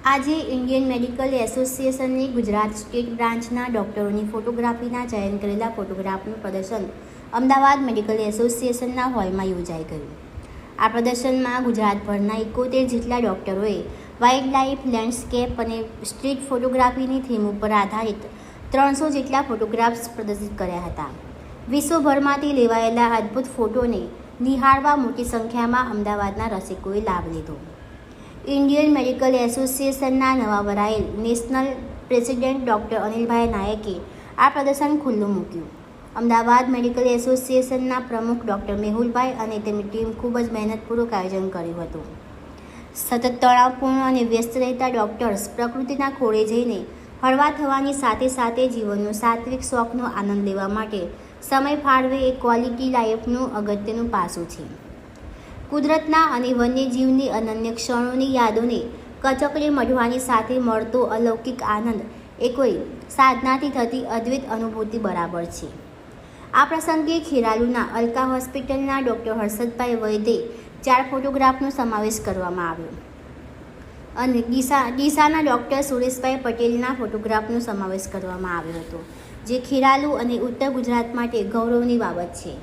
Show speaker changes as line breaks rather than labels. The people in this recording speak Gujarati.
આજે ઇન્ડિયન મેડિકલ એસોસિએશનની ગુજરાત સ્ટેટ બ્રાન્ચના ડોક્ટરોની ફોટોગ્રાફીના ચયન કરેલા ફોટોગ્રાફનું પ્રદર્શન અમદાવાદ મેડિકલ એસોસિએશનના હોલમાં યોજાઈ ગયું. આ પ્રદર્શનમાં ગુજરાતભરના એકોતેર જેટલા ડોક્ટરોએ વાઇલ્ડ લાઇફ લેન્ડસ્કેપ અને સ્ટ્રીટ ફોટોગ્રાફીની થીમ ઉપર આધારિત ત્રણસો જેટલા ફોટોગ્રાફ્સ પ્રદર્શિત કર્યા હતા. વિશ્વભરમાંથી લેવાયેલા અદ્ભુત ફોટોને નિહાળવા મોટી સંખ્યામાં અમદાવાદના રસિકોએ લાભ લીધો. ઇન્ડિયન મેડિકલ એસોસિએશનના નવા વરાયેલ નેશનલ પ્રેસિડેન્ટ ડૉક્ટર અનિલભાઈ નાયકે આ પ્રદર્શન ખુલ્લું મૂક્યું. અમદાવાદ મેડિકલ એસોસિએશનના પ્રમુખ ડૉક્ટર મેહુલભાઈ અને તેમની ટીમ ખૂબ જ મહેનતપૂર્વક આયોજન કર્યું હતું. સતત તણાવપૂર્ણ અને વ્યસ્ત રહેતા ડૉક્ટર્સ પ્રકૃતિના ખોળે જઈને હળવા થવાની સાથે સાથે જીવનનો સાત્વિક શોખનો આનંદ લેવા માટે સમય ફાળવે એ ક્વોલિટી લાઈફનું અગત્યનું પાસું છે. કુદરતના અને વન્યજીવની અનન્ય ક્ષણોની યાદોને કચકડી મઢવાની સાથે મળતો અલૌકિક આનંદ એ કોઈ સાધનાથી થતી અદ્વૈત અનુભૂતિ બરાબર છે. આ પ્રસંગે ખેરાલુના અલકા હોસ્પિટલના ડૉક્ટર હર્ષદભાઈ વૈદે ચાર ફોટોગ્રાફનો સમાવેશ કરવામાં આવ્યો. અને ડીસા, ડીસાના ડૉક્ટર સુરેશભાઈ પટેલના ફોટોગ્રાફનો સમાવેશ કરવામાં આવ્યો હતો, જે ખેરાલુ અને ઉત્તર ગુજરાત માટે ગૌરવની બાબત છે.